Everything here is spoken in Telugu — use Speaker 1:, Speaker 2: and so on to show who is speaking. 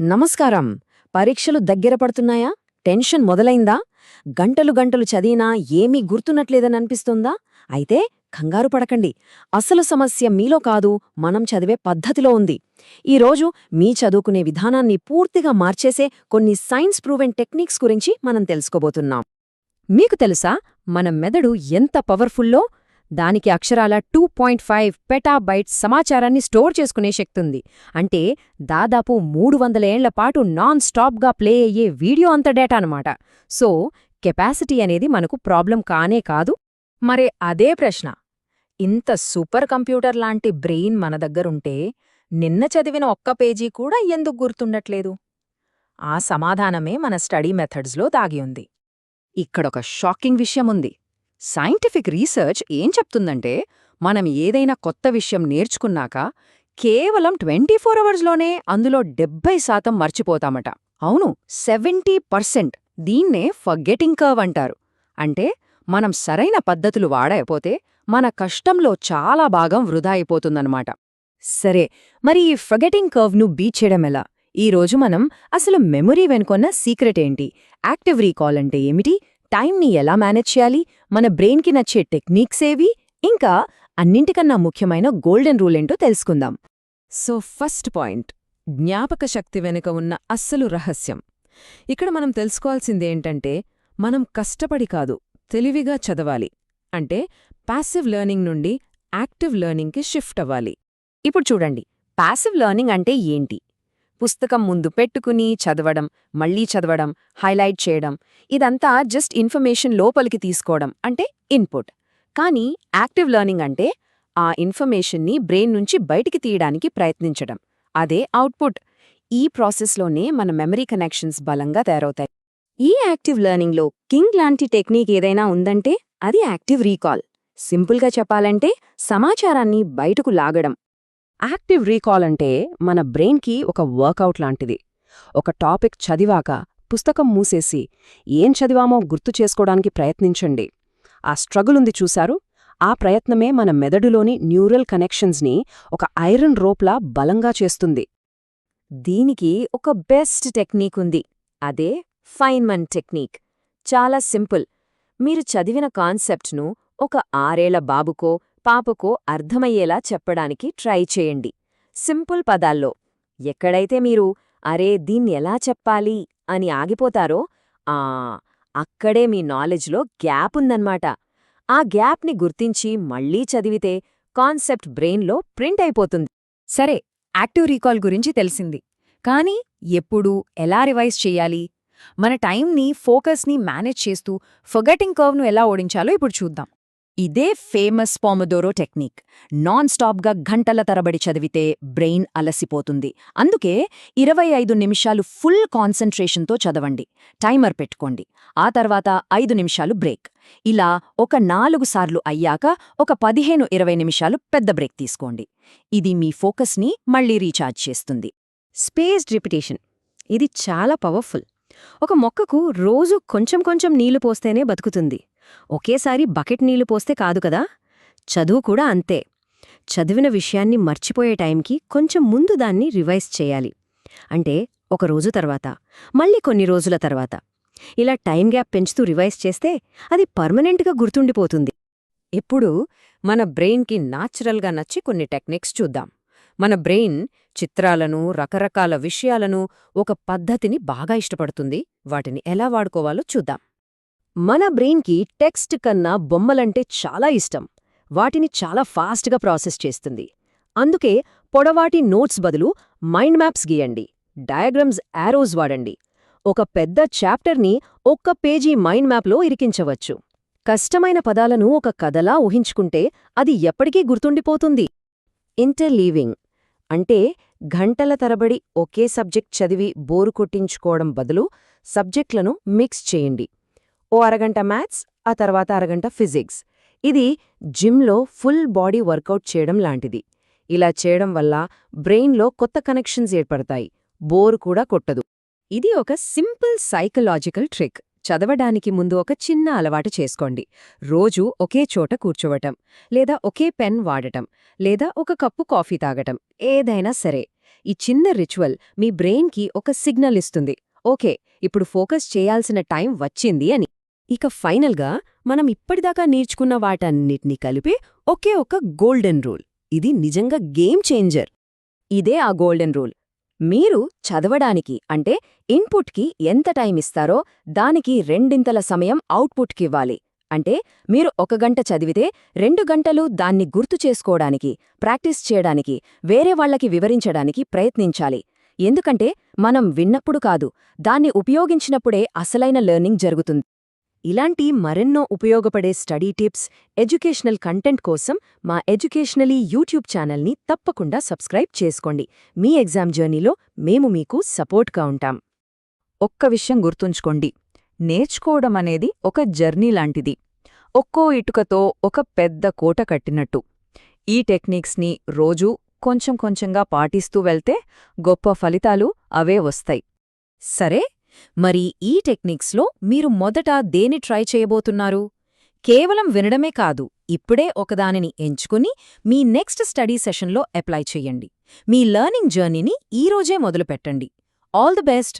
Speaker 1: నమస్కారం. పరీక్షలు దగ్గర పడుతున్నాయా? టెన్షన్ మొదలైందా? గంటలు గంటలు చదివినా ఏమీ గుర్తున్నట్లేదని అనిపిస్తుందా? అయితే కంగారు పడకండి. అసలు సమస్య మీలో కాదు మనం చదివే పద్ధతిలో ఉంది. ఈరోజు మీ చదువుకునే విధానాన్ని పూర్తిగా మార్చేసే కొన్ని సైన్స్ ప్రూవెన్ టెక్నిక్స్ గురించి మనం తెలుసుకోబోతున్నాం. మీకు తెలుసా మన మెదడు ఎంత పవర్ఫుల్లో దానికి అక్షరాల టూ పాయింట్ ఫైవ్ పెటాబైట్స్ సమాచారాన్ని స్టోర్ చేసుకునే శక్తుంది. అంటే దాదాపు మూడు వందల ఏళ్ళ పాటు నాన్ స్టాప్గా ప్లే అయ్యే వీడియో అంత డేటా అనమాట సో కెపాసిటీ అనేది మనకు ప్రాబ్లం కానే కాదు.
Speaker 2: మరే అదే ప్రశ్న. ఇంత సూపర్ కంప్యూటర్ లాంటి బ్రెయిన్ మన దగ్గరుంటే నిన్న చదివిన ఒక్క పేజీ కూడా ఎందుకు గుర్తుండట్లేదు? ఆ సమాధానమే మన స్టడీ మెథడ్స్లో దాగి ఉంది.
Speaker 1: ఇక్కడొక షాకింగ్ విషయం ఉంది. సైంటిఫిక్ రీసెర్చ్ ఏం చెప్తుందంటే మనం ఏదైనా కొత్త విషయం నేర్చుకున్నాక కేవలం ట్వంటీ ఫోర్ అవర్స్లోనే అందులో డెబ్బై శాతం మర్చిపోతామట. అవును సెవెంటీ పర్సెంట్ దీన్నే ఫర్గెటింగ్ కర్వ్ అంటారు. అంటే మనం సరైన పద్ధతులు వాడకపోతే మన కష్టంలో చాలా భాగం వృధా అయిపోతుందన్నమాట. సరే మరి ఈ ఫర్గెటింగ్ కర్వ్ను బీట్ చేయడం ఎలా? ఈరోజు మనం అసలు మెమొరీ వెనుకొన్న సీక్రెట్ ఏంటి? యాక్టివ్ రీకాల్ అంటే ఏమిటి? టైంని ఎలా మేనేజ్ చేయాలి? మన బ్రెయిన్కి నచ్చే టెక్నిక్స్ ఏవి? ఇంకా అన్నింటికన్నా ముఖ్యమైన గోల్డెన్ రూల్ ఏంటో తెలుసుకుందాం. సో ఫస్ట్ పాయింట్ జ్ఞాపక శక్తి వెనుక ఉన్న అస్సలు రహస్యం. ఇక్కడ మనం తెలుసుకోవాల్సిందేంటంటే మనం కష్టపడి కాదు తెలివిగా చదవాలి. అంటే పాసివ్ లెర్నింగ్ నుండి యాక్టివ్ లెర్నింగ్కి షిఫ్ట్ అవ్వాలి. ఇప్పుడు చూడండి పాసివ్ లెర్నింగ్ అంటే ఏంటి? పుస్తకం ముందు పెట్టుకుని చదవడం మళ్ళీ చదవడం హైలైట్ చేయడం ఇదంతా జస్ట్ ఇన్ఫర్మేషన్ లోపలికి తీసుకోవడం అంటే ఇన్పుట్. కానీ యాక్టివ్ లెర్నింగ్ అంటే ఆ ఇన్ఫర్మేషన్ని బ్రెయిన్ నుంచి బయటికి తీయడానికి ప్రయత్నించడం. అదే అవుట్పుట్. ఈ ప్రాసెస్లోనే మన మెమరీ కనెక్షన్స్ బలంగా తయారవుతాయి. ఈ యాక్టివ్ లెర్నింగ్లో కింగ్ లాంటి టెక్నిక్ ఏదైనా ఉందంటే అది యాక్టివ్ రీకాల్. సింపుల్గా చెప్పాలంటే సమాచారాన్ని బయటకు లాగడం. యాక్టివ్ రీకాల్ అంటే మన బ్రెయిన్కి ఒక వర్కౌట్ లాంటిది. ఒక టాపిక్ చదివాక పుస్తకం మూసేసి ఏం చదివామో గుర్తు చేసుకోవడానికి ప్రయత్నించండి. ఆ స్ట్రగుల్ ఉంది చూశారు? ఆ ప్రయత్నమే మన మెదడులోని న్యూరల్ కనెక్షన్స్ని ఒక ఐరన్ రోప్లా బలంగా చేస్తుంది. దీనికి ఒక బెస్ట్ టెక్నిక్ ఉంది అదే ఫైన్మన్ టెక్నిక్. చాలా సింపుల్. మీరు చదివిన కాన్సెప్ట్ను ఒక ఆరేళ్ళ బాబుకో పాపకు అర్థమయ్యేలా చెప్పడానికి ట్రై చేయండి. సింపుల్ పదాల్లో ఎక్కడైతే మీరు అరే దీన్ని ఎలా చెప్పాలి? అని ఆగిపోతారో ఆ అక్కడే మీ నాలెడ్జ్లో గ్యాప్ ఉందన్నమాట. ఆ గ్యాప్ని గుర్తించి మళ్ళీ చదివితే కాన్సెప్ట్ బ్రెయిన్లో ప్రింట్ అయిపోతుంది.
Speaker 2: సరే యాక్టివ్ రీకాల్ గురించి తెలిసింది. కానీ ఎప్పుడు ఎలా రివైజ్ చెయ్యాలి మన టైంని ఫోకస్ని మేనేజ్ చేస్తూ ఫొగటింగ్ కర్వ్ను ఎలా ఓడించాలో ఇప్పుడు చూద్దాం.
Speaker 1: ఇదే ఫేమస్ పామదోరో టెక్నిక్. నాన్ స్టాప్గా గంటల తరబడి చదివితే బ్రెయిన్ అలసిపోతుంది. అందుకే ఇరవై ఐదు నిమిషాలు ఫుల్ కాన్సంట్రేషన్తో చదవండి. టైమర్ పెట్టుకోండి. ఆ తర్వాత ఐదు నిమిషాలు బ్రేక్. ఇలా ఒక నాలుగు సార్లు అయ్యాక ఒక పదిహేను ఇరవై నిమిషాలు పెద్ద బ్రేక్ తీసుకోండి. ఇది మీ ఫోకస్ని మళ్ళీ రీఛార్జ్ చేస్తుంది. Space repetition. ఇది చాలా పవర్ఫుల్. ఒక మొక్కకు రోజు కొంచెం కొంచెం నీళ్ళు పోస్తేనే బతుకుతుంది. ఒకేసారి బకెట్ నీళ్ళు పోస్తే కాదు కదా? చదువు కూడా అంతే. చదివిన విషయాన్ని మర్చిపోయే టైంకి కొంచెం ముందు దాన్ని రివైజ్ చేయాలి. అంటే ఒక రోజు తర్వాత మళ్ళీ కొన్ని రోజుల తర్వాత. ఇలా టైం గ్యాప్ పెంచుతూ రివైజ్ చేస్తే అది పర్మనెంట్గా గుర్తుండిపోతుంది. ఇప్పుడు మన బ్రెయిన్కి నాచురల్గా నచ్చి కొన్ని టెక్నిక్స్ చూద్దాం. మన బ్రెయిన్ చిత్రాలను రకరకాల విషయాలను ఒక పద్ధతిని బాగా ఇష్టపడుతుంది. వాటిని ఎలా వాడుకోవాలో చూద్దాం. మన బ్రెయిన్కి టెక్స్ట్ కన్నా బొమ్మలంటే చాలా ఇష్టం. వాటిని చాలా ఫాస్ట్గా ప్రాసెస్ చేస్తుంది. అందుకే పొడవాటి నోట్స్ బదులు మైండ్ మ్యాప్స్ గీయండి. డయాగ్రమ్స్ యారోస్ వాడండి. ఒక పెద్ద చాప్టర్ని ఒక్క పేజీ మైండ్ మ్యాప్లో ఇరికించవచ్చు. కష్టమైన పదాలను ఒక కథలా ఊహించుకుంటే అది ఎప్పటికీ గుర్తుండిపోతుంది. ఇంటర్లీవింగ్ అంటే గంటల తరబడి ఒకే సబ్జెక్ట్ చదివి బోరు కొట్టించుకోవడం బదులు సబ్జెక్టులను మిక్స్ చేయండి. ఓ అరగంట మ్యాథ్స్ ఆ తర్వాత అరగంట ఫిజిక్స్. ఇది జిమ్లో ఫుల్ బాడీ వర్కౌట్ చేయడం లాంటిది. ఇలా చేయడం వల్ల బ్రెయిన్లో కొత్త కనెక్షన్స్ ఏర్పడతాయి. బోరు కూడా కొట్టదు. ఇది ఒక సింపుల్ సైకలాజికల్ ట్రిక్. చదవడానికి ముందు ఒక చిన్న అలవాటు చేసుకోండి. రోజూ ఒకే చోట కూర్చోవటం లేదా ఒకే పెన్ వాడటం లేదా ఒక కప్పు కాఫీ తాగటం ఏదైనా సరే. ఈ చిన్న రిచువల్ మీ బ్రెయిన్కి ఒక సిగ్నల్ ఇస్తుంది. ఓకే ఇప్పుడు ఫోకస్ చేయాల్సిన టైం వచ్చింది అని. ఇక ఫైనల్గా మనం ఇప్పటిదాకా నేర్చుకున్న వాటన్నిటినీ కలిపి ఒకే ఒక గోల్డెన్ రూల్. ఇది నిజంగా గేమ్ చేంజర్. ఇదే ఆ గోల్డెన్ రూల్. మీరు చదవడానికి అంటే ఇన్పుట్కి ఎంత టైం ఇస్తారో దానికి రెండింతల సమయం అవుట్పుట్కివ్వాలి అంటే మీరు ఒక గంట చదివితే రెండు గంటలు దాన్ని గుర్తు చేసుకోవడానికి ప్రాక్టీస్ చేయడానికి వేరే వాళ్ళకి వివరించడానికి ప్రయత్నించాలి. ఎందుకంటే మనం విన్నప్పుడు కాదు దాన్ని ఉపయోగించినప్పుడే అసలైన లెర్నింగ్ జరుగుతుంది. ఇలాంటి మరెన్నో ఉపయోగపడే స్టడీ టిప్స్ ఎడ్యుకేషనల్ కంటెంట్ కోసం మా ఎడ్యుకేషనలీ యూట్యూబ్ ఛానల్ని తప్పకుండా సబ్స్క్రైబ్ చేసుకోండి. మీ ఎగ్జామ్ జర్నీలో మేము మీకు సపోర్ట్గా ఉంటాం.
Speaker 2: ఒక్క విషయం గుర్తుంచుకోండి. నేర్చుకోవడం అనేది ఒక జర్నీ లాంటిది. ఒక్కో ఇటుకతో ఒక పెద్ద కోట కట్టినట్టు. ఈ టెక్నిక్స్ని రోజూ కొంచెం కొంచెంగా పాటిస్తూ వెళ్తే గొప్ప ఫలితాలు అవే వస్తాయి.
Speaker 1: సరే? మరి ఈ టెక్నిక్స్లో మీరు మొదట దేని ట్రై చేయబోతున్నారు? కేవలం వినడమే కాదు ఇప్పుడే ఒకదానిని ఎంచుకుని మీ నెక్స్ట్ స్టడీ సెషన్లో అప్లై చెయ్యండి మీ లెర్నింగ్ జర్నీని ఈరోజే మొదలుపెట్టండి. All the best!